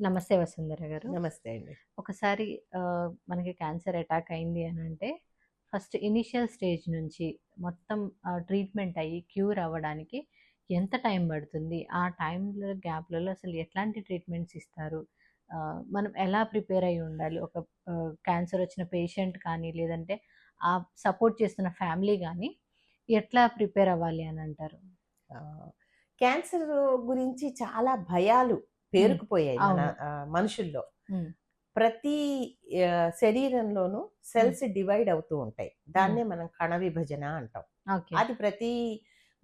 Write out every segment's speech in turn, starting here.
నమస్తే వసుంధర గారు. నమస్తే అండి. ఒకసారి మనకి క్యాన్సర్ అటాక్ అయింది అని అంటే ఫస్ట్ ఇనిషియల్ స్టేజ్ నుంచి మొత్తం ట్రీట్మెంట్ అయ్యి క్యూర్ అవ్వడానికి ఎంత టైం పడుతుంది? ఆ టైంలో గ్యాప్లలో అసలు ఎట్లాంటి ట్రీట్మెంట్స్ ఇస్తారు? మనం ఎలా ప్రిపేర్ అయి ఉండాలి? ఒక క్యాన్సర్ వచ్చిన పేషెంట్ కానీ లేదంటే ఆ సపోర్ట్ చేస్తున్న ఫ్యామిలీ కానీ ఎట్లా ప్రిపేర్ అవ్వాలి అని అంటారు? క్యాన్సర్ గురించి చాలా భయాలు పేరుకుపోయాయి మన మనుషుల్లో. ప్రతి శరీరంలోనూ సెల్స్ డివైడ్ అవుతూ ఉంటాయి. దాన్నే మనం కణ విభజన అంటాం. అది ప్రతి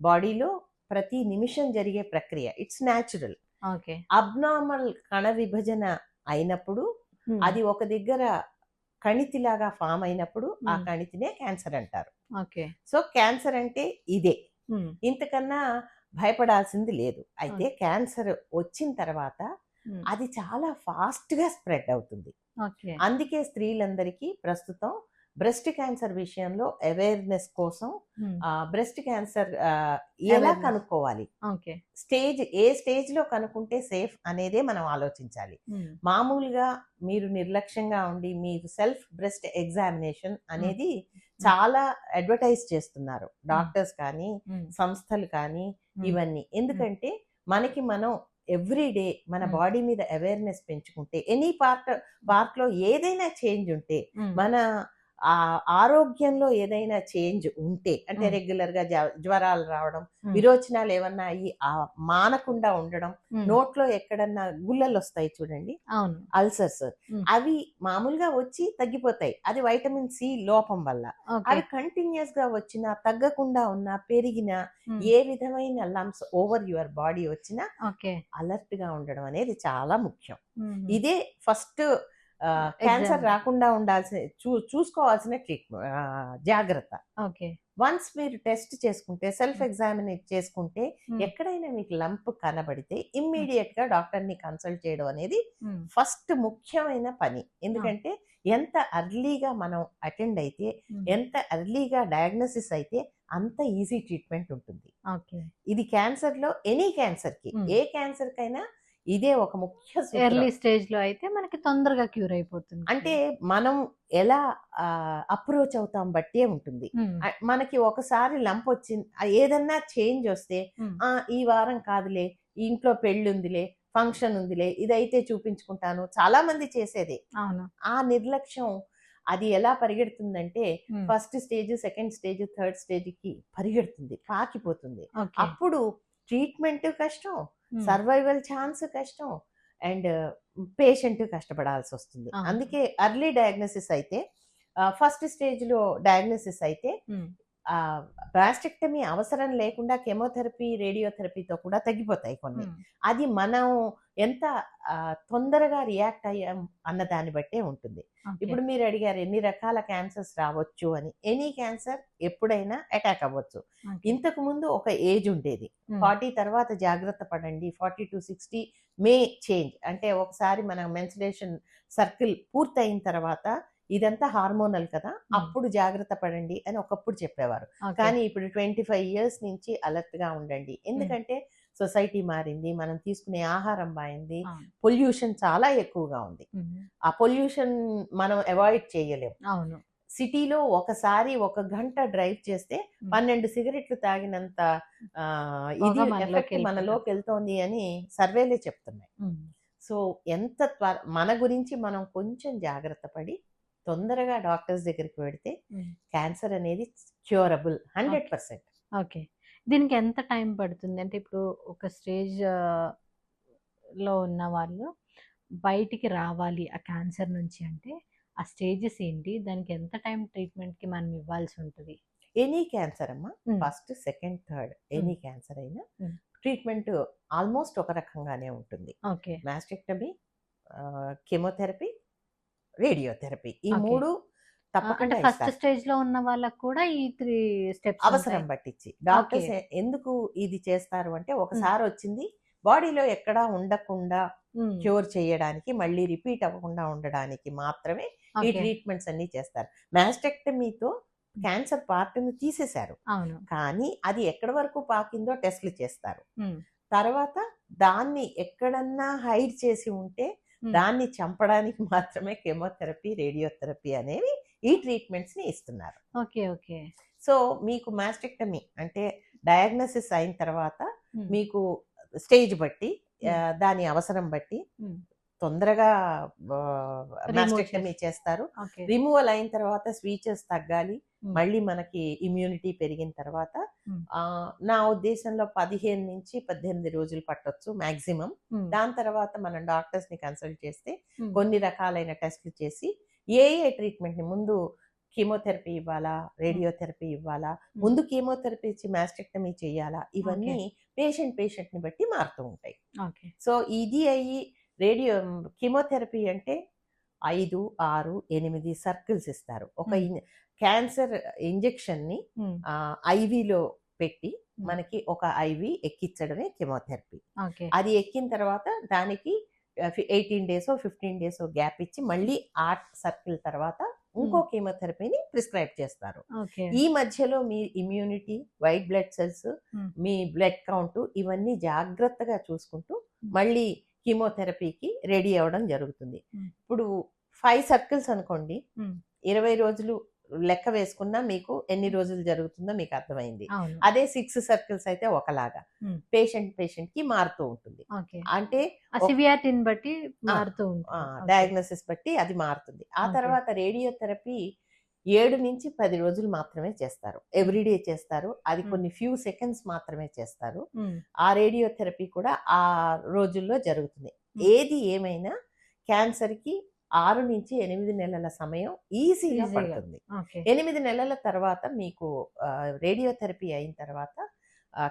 బాడీలో ప్రతి నిమిషం జరిగే ప్రక్రియ. It's natural. ఓకే. అబ్నార్మల్ కణ విభజన అయినప్పుడు అది ఒక దగ్గర కణితిలాగా ఫామ్ అయినప్పుడు ఆ. కణితినే క్యాన్సర్ అంటారు. ఓకే. సో క్యాన్సర్ అంటే ఇదే. ఇంతకన్నా భయపడాల్సింది లేదు. అయితే క్యాన్సర్ వచ్చిన తర్వాత అది చాలా ఫాస్ట్గా స్ప్రెడ్ అవుతుంది. అందుకే స్త్రీలందరికీ ప్రస్తుతం బ్రెస్ట్ క్యాన్సర్ విషయంలో అవేర్నెస్ కోసం బ్రెస్ట్ క్యాన్సర్ ఎలా. కనుక్కోవాలి? ఓకే. స్టేజ్ ఏ స్టేజ్లో కనుక్కుంటే సేఫ్ అనేదే మనం ఆలోచించాలి. మామూలుగా మీరు నిర్లక్ష్యంగా ఉండి మీరు సెల్ఫ్ బ్రెస్ట్ ఎగ్జామినేషన్ అనేది చాలా అడ్వర్టైజ్ చేస్తున్నారు. డాక్టర్స్ కానీ సంస్థలు కానీ ఇవన్నీ. ఎందుకంటే మనకి మనం ఎవ్రీ డే మన. బాడీ మీద అవేర్నెస్ పెంచుకుంటే ఎనీ పార్ట్ పార్ట్లో ఏదైనా చేంజ్ ఉంటే మన ఆ ఆరోగ్యంలో ఏదైనా చేంజ్ ఉంటే అంటే. రెగ్యులర్గా జ్వ- జ్వరాలు రావడం. విరోచనాలు ఏమన్నా అయ్యి ఆ మానకుండా ఉండడం నోట్లో ఎక్కడన్నా గుల్లలు వస్తాయి చూడండి. అవును. అల్సర్స్. అవి మామూలుగా వచ్చి తగ్గిపోతాయి. అది వైటమిన్ సి లోపం వల్ల. అవి కంటిన్యూస్గా వచ్చినా తగ్గకుండా ఉన్నా పెరిగినా ఏ విధమైన లంప్స్ ఓవర్ యువర్ బాడీ వచ్చినా అలర్ట్గా ఉండడం అనేది చాలా ముఖ్యం. ఇదే ఫస్ట్ క్యాన్సర్. రాకుండా ఉండాల్సిన చూ చూసుకోవాల్సిన ట్రీట్మెంట్ జాగ్రత్త. ఓకే. వన్స్ మీరు టెస్ట్ చేసుకుంటే సెల్ఫ్ ఎగ్జామినేట్ చేసుకుంటే ఎక్కడైనా మీకు లంప్ కనబడితే ఇమ్మీడియట్గా డాక్టర్ని కన్సల్ట్ చేయడం అనేది ఫస్ట్ ముఖ్యమైన పని. ఎందుకంటే ఎంత అర్లీగా మనం అటెండ్ అయితే ఎంత అర్లీగా డయాగ్నోసిస్ అయితే అంత ఈజీ ట్రీట్మెంట్ ఉంటుంది. ఓకే. ఇది క్యాన్సర్లో ఎనీ క్యాన్సర్కి. ఏ క్యాన్సర్ కైనా ఇదే ఒక ముఖ్య. ఎర్లీ స్టేజ్లో అయితే మనకి తొందరగా క్యూర్ అయిపోతుంది. అంటే మనం ఎలా అప్రోచ్ అవుతాం బట్టే ఉంటుంది. మనకి ఒకసారి లంప్ వచ్చింది ఏదన్నా చేంజ్ వస్తే ఆ ఈ వారం కాదులే ఇంట్లో పెళ్ళి ఉందిలే ఫంక్షన్ ఉందిలే ఇదైతే చూపించుకుంటాను చాలా మంది చేసేది. అవును. ఆ నిర్లక్ష్యం అది ఎలా పరిగెడుతుందంటే first stage second stage third స్టేజ్కి పరిగెడుతుంది పాకిపోతుంది. అప్పుడు ట్రీట్మెంట్ కష్టం సర్వైవల్ ఛాన్స్ కష్టం అండ్ పేషెంట్ కష్టపడాల్సి వస్తుంది. అందుకే అర్లీ డయాగ్నోసిస్ అయితే ఫస్ట్ స్టేజ్లో డయాగ్నోసిస్ అయితే ఉమ్, బ్రాస్టెక్టమీ అవసరం లేకుండా కెమోథెరపీ రేడియోథెరపీతో కూడా తగ్గిపోతాయి కొన్ని. అది మనం ఎంత తొందరగా రియాక్ట్ అయ్యాం అన్న దాన్ని బట్టే ఉంటుంది. ఇప్పుడు మీరు అడిగారు ఎన్ని రకాల క్యాన్సర్స్ రావచ్చు అని. ఎనీ క్యాన్సర్ ఎప్పుడైనా అటాక్ అవ్వచ్చు. ఇంతకు ముందు ఒక ఏజ్ ఉండేది. ఫార్టీ తర్వాత జాగ్రత్త పడండి. Forty to sixty may change. అంటే ఒకసారి మన మెన్సురేషన్ సర్కిల్ పూర్తయిన తర్వాత ఇదంతా హార్మోనల్ కదా అప్పుడు జాగ్రత్త పడండి అని ఒకప్పుడు చెప్పేవారు. కానీ ఇప్పుడు ట్వంటీ ఫైవ్ ఇయర్స్ నుంచి అలర్ట్గా ఉండండి ఎందుకంటే సొసైటీ మారింది మనం తీసుకునే ఆహారం మారింది. పొల్యూషన్ చాలా ఎక్కువగా ఉంది. ఆ పొల్యూషన్ మనం అవాయిడ్ చేయలేం. అవును. సిటీలో ఒకసారి ఒక గంట డ్రైవ్ చేస్తే. పన్నెండు సిగరెట్లు తాగినంత ఇది మనలోకి ఎఫెక్ట్ వెళ్ళిపోతుంది. మనలోకి వెళ్తోంది అని సర్వేలే చెప్తున్నాయి. సో ఎంత త్వర మన గురించి మనం కొంచెం జాగ్రత్త పడి తొందరగా డాక్టర్స్ దగ్గరికి వెడితే క్యాన్సర్ అనేది క్యూరబుల్ హండ్రెడ్ పర్సెంట్. ఓకే. దీనికి ఎంత టైం పడుతుంది? అంటే ఇప్పుడు ఒక స్టేజ్లో ఉన్న వాళ్ళు బయటికి రావాలి ఆ క్యాన్సర్ నుంచి అంటే ఆ స్టేజెస్ ఏంటి? దానికి ఎంత టైం ట్రీట్మెంట్కి మనం ఇవ్వాల్సి ఉంటుంది? ఎనీ క్యాన్సర్ అమ్మా. First second third any cancer అయినా. ట్రీట్మెంట్ ఆల్మోస్ట్ ఒక రకంగానే ఉంటుంది. ఓకే. Mastectomy chemotherapy radiotherapy. ఈ. మూడు తప్పకుండా ఫస్ట్. స్టేజ్లో ఉన్న వాళ్ళకు కూడా ఈ త్రీ స్టెప్స్ అవసరం పట్టించి. డాక్టర్స్ ఎందుకు ఇది చేస్తారు అంటే ఒకసారి వచ్చింది బాడీలో ఎక్కడా ఉండకుండా క్యూర్ చేయడానికి మళ్ళీ రిపీట్ అవ్వకుండా ఉండడానికి మాత్రమే ఈ ట్రీట్మెంట్స్ అన్ని చేస్తారు. మాస్టెక్టమీతో క్యాన్సర్ పార్ట్ని తీసేశారు కానీ అది ఎక్కడి వరకు పాకిందో టెస్ట్లు చేస్తారు. తర్వాత దాన్ని ఎక్కడన్నా హైడ్ చేసి ఉంటే. దాన్ని చంపడానికి మాత్రమే కెమోథెరపీ రేడియోథెరపీ అనేవి ఈ ట్రీట్మెంట్స్ని ఇస్తున్నారు. Okay okay. సో మీకు మాస్టెక్టమీ అంటే డయాగ్నోసిస్ అయిన తర్వాత మీకు స్టేజ్ బట్టి దాని అవసరం బట్టి తొందరగా మాస్టెక్టమీ చేస్తారు. రిమూవల్ అయిన తర్వాత స్వీచెస్ తగ్గాలి. మళ్ళీ మనకి ఇమ్యూనిటీ పెరిగిన తర్వాత నా ఉద్దేశంలో పదిహేను నుంచి పద్దెనిమిది రోజులు పట్టొచ్చు మాక్సిమం దాని తర్వాత మనం డాక్టర్స్ని కన్సల్ట్ చేస్తే కొన్ని రకాలైన టెస్ట్లు చేసి ఏ ఏ ట్రీట్మెంట్ని ముందు కీమోథెరపీ ఇవ్వాలా రేడియోథెరపీ ఇవ్వాలా ముందు కీమోథెరపీ ఇచ్చి మాస్టెక్టమీ చేయాలా ఇవన్నీ పేషెంట్ పేషెంట్ని బట్టి మారుతూ ఉంటాయి. ఓకే. సో ఇది అయ్యి రేడియో కీమోథెరపీ అంటే ఐదు ఆరు ఎనిమిది సర్కిల్స్ ఇస్తారు. ఒక. క్యాన్సర్ ఇంజెక్షన్ని ఉమ్, ఐవిలో పెట్టి. మనకి ఒక ఐవి ఎక్కించడమే కెమోథెరపీ. ఓకే. అది ఎక్కిన తర్వాత దానికి eighteen days fifteen days gap ఇచ్చి మళ్ళీ ఆ సర్కిల్ తర్వాత ఇంకో కీమోథెరపీని ప్రిస్క్రైబ్ చేస్తారు. ఈ మధ్యలో మీ ఇమ్యూనిటీ వైట్ బ్లడ్ సెల్స్. మీ బ్లడ్ కౌంట్ ఇవన్నీ జాగ్రత్తగా చూసుకుంటూ మళ్ళీ కీమోథెరపీకి రెడీ అవ్వడం జరుగుతుంది. ఇప్పుడు ఫైవ్ సర్కిల్స్ అనుకోండి. ఇరవై రోజులు లెక్క వేసుకున్నా మీకు ఎన్ని రోజులు జరుగుతుందో మీకు అర్థమైంది అదే సిక్స్ సర్కిల్స్ అయితే ఒకలాగా. పేషెంట్ పేషెంట్కి మారుతూ ఉంటుంది అంటే సివియారిటీని బట్టి మారుతూ. డయాగ్నోసిస్ బట్టి అది మారుతుంది ఆ. తర్వాత రేడియోథెరపీ ఏడు నుంచి పది రోజులు మాత్రమే చేస్తారు ఎవ్రీడే చేస్తారు అది. కొన్ని ఫ్యూ సెకండ్స్ మాత్రమే చేస్తారు ఆ రేడియోథెరపీ కూడా ఆ రోజుల్లో జరుగుతుంది. ఏది ఏమైనా క్యాన్సర్కి ఆరు నుంచి ఎనిమిది నెలల సమయం ఈజీగా. పడుతుంది ఎనిమిది నెలల తర్వాత మీకు రేడియోథెరపీ అయిన తర్వాత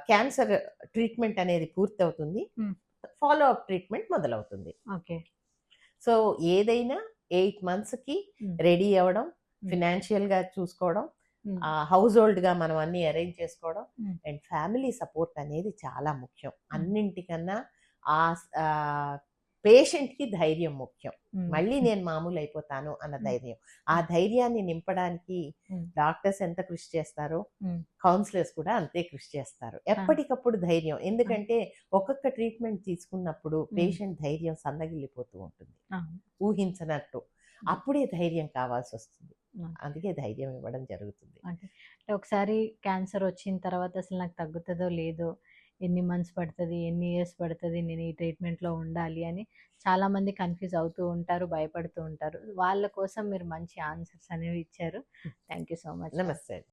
క్యాన్సర్ ట్రీట్మెంట్ అనేది పూర్తవుతుంది. ఫాలో అప్ ట్రీట్మెంట్ మొదలవుతుంది ఓకే సో ఏదైనా ఎయిట్ మంత్స్కి Hmm. రెడీ అవ్వడం. ఫినాన్షియల్గా చూసుకోవడం హౌస్ హోల్డ్గా మనం అన్ని అరేంజ్ చేసుకోవడం. అండ్ ఫ్యామిలీ సపోర్ట్ అనేది చాలా ముఖ్యం. అన్నింటికన్నా ఆ పేషెంట్కి ధైర్యం ముఖ్యం. మళ్ళీ నేను మామూలు అయిపోతాను అన్న. ధైర్యం. ఆ ధైర్యాన్ని నింపడానికి. డాక్టర్స్ ఎంత కృషి చేస్తారో. కౌన్సిలర్స్ కూడా అంతే కృషి చేస్తారు. ఎప్పటికప్పుడు ధైర్యం. ఎందుకంటే ఒక్కొక్క ట్రీట్మెంట్ తీసుకున్నప్పుడు పేషెంట్ ధైర్యం సన్నగిల్లిపోతూ ఉంటుంది. ఊహించనట్టు. అప్పుడే ధైర్యం కావాల్సి వస్తుంది. అందుకే ధైర్యం ఇవ్వడం జరుగుతుంది. అంటే ఒకసారి క్యాన్సర్ వచ్చిన తర్వాత అసలు నాకు తగ్గుతుందో లేదో ఎన్ని మంత్స్ పడుతుంది ఎన్ని ఇయర్స్ పడుతుంది నేను ఈ ట్రీట్మెంట్లో ఉండాలి అని చాలామంది కన్ఫ్యూజ్ అవుతూ ఉంటారు భయపడుతూ ఉంటారు. వాళ్ళ కోసం మీరు మంచి ఆన్సర్స్ అనేవి ఇచ్చారు. Thank you so much. నమస్తే.